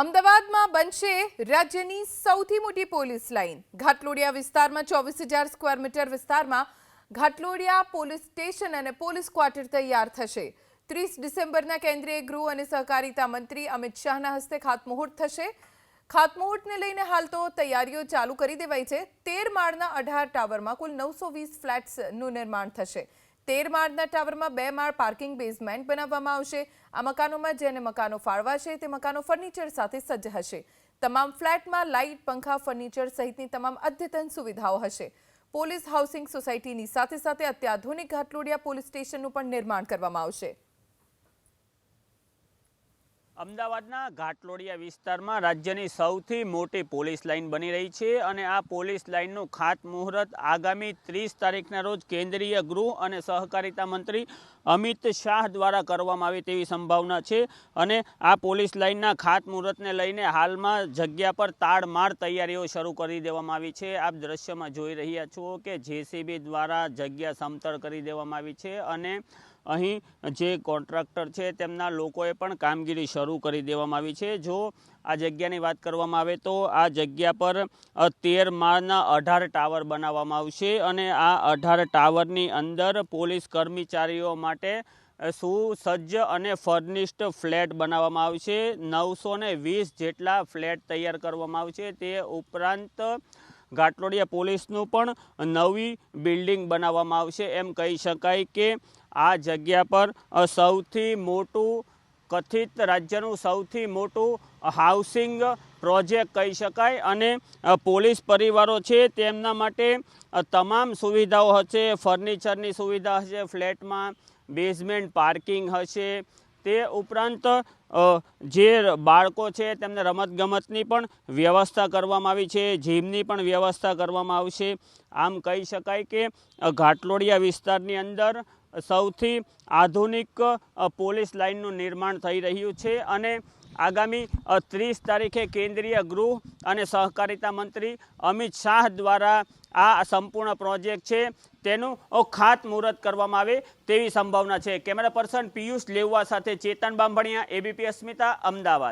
અમદાવાદમાં બનશે રાજ્યની સૌથી મોટી પોલીસ લાઇન. ઘાટલોડિયા વિસ્તારમાં ચોવીસ હજાર સ્ક્વેર મીટર વિસ્તારમાં ઘાટલોડિયા પોલીસ સ્ટેશન અને પોલીસ ક્વાર્ટર તૈયાર થશે. ત્રીસ ડિસેમ્બરના કેન્દ્રીય ગૃહ અને સહકારિતા મંત્રી અમિત શાહના હસ્તે ખાતમુહૂર્ત થશે. ખાતમુહૂર્તને લઈને હાલ તો તૈયારીઓ ચાલુ કરી દેવાઈ છે. તેર માળના અઢાર ટાવરમાં કુલ નવસો વીસ ફ્લેટ્સનું નિર્માણ થશે. તેર માળના ટાવરમાં બે માળ પાર્કિંગ બેઝમેન્ટ બનાવવામાં આવશે. આ મકાનોમાં જેને મકાનો ફાળવાશે તે મકાનો ફર્નિચર સાથે સજ્જ હશે. તમામ ફ્લેટમાં લાઇટ, પંખા, ફર્નિચર સહિતની તમામ અદ્યતન સુવિધાઓ હશે. પોલીસ હાઉસિંગ સોસાયટીની સાથે સાથે અત્યાધુનિક ઘાટલોડિયા પોલીસ સ્ટેશનનું પણ નિર્માણ કરવામાં આવશે. અમદાવાદના ઘાટલોડિયા વિસ્તારમાં રાજ્યની સૌથી મોટી પોલીસ લાઇન બની રહી છે અને આ પોલીસ લાઇનનું ખાતમુહૂર્ત આગામી ત્રીસ તારીખના રોજ કેન્દ્રીય ગૃહ અને સહકારિતા મંત્રી અમિત શાહ દ્વારા કરવામાં આવે તેવી સંભાવના છે અને આ પોલીસ લાઇનના ખાતમુહૂર્તને લઈને હાલમાં જગ્યા પર તાડમાળ તૈયારીઓ શરૂ કરી દેવામાં આવી છે. આપ દ્રશ્યમાં જોઈ રહ્યા છો કે જેસીબી દ્વારા જગ્યા સમતળ કરી દેવામાં આવી છે અને અહીં જે કોન્ટ્રાક્ટર છે તેમના લોકોએ પણ કામગીરી શરૂ કરી દેવામાં આવી છે. જો આ જગ્યાની વાત કરવામાં આવે તો આ જગ્યા પર તેર માળના અઢાર ટાવર બનાવવામાં આવશે અને આ અઢાર ટાવરની અંદર પોલીસ કર્મચારીઓ માટે સુસજ્જ અને ફર્નિશ્ડ ફ્લેટ બનાવવામાં આવશે. નવસો વીસ જેટલા ફ્લેટ તૈયાર કરવામાં આવશે. તે ઉપરાંત ઘાટલોડિયા પોલીસનું પણ નવી બિલ્ડિંગ બનાવવામાં આવશે. એમ કહી શકાય કે આ જગ્યા પર સૌથી મોટું કથિત રાજ્યનું સૌથી મોટું હાઉસિંગ પ્રોજેક્ટ કહી શકાય અને પોલીસ પરિવારો છે તેમના માટે તમામ સુવિધાઓ હશે. ફર્નિચરની સુવિધા હશે, ફ્લેટમાં બેઝમેન્ટ પાર્કિંગ હશે તે ઉપરાંત જે બાળકો છે તેમને રમતગમતની પણ વ્યવસ્થા કરવામાં આવી છે, જીમની પણ વ્યવસ્થા કરવામાં આવશે. આમ કહી શકાય કે ઘાટલોડિયા વિસ્તારની અંદર સૌથી આધુનિક પોલીસ લાઇનનું નિર્માણ થઈ રહ્યું છે અને આગામી ત્રીસ તારીખે કેન્દ્રીય ગૃહ અને સહકારિતા મંત્રી અમિત શાહ દ્વારા આ સંપૂર્ણ પ્રોજેક્ટ છે. તેનું ખાતમુહૂર્ત કરવામાં આવે તેવી સંભાવના છે. કેમેરા પર્સન પિયુષ લેવવા સાથે ચેતન બાંભણિયા, એબીપી અસ્મિતા, અમદાવાદ.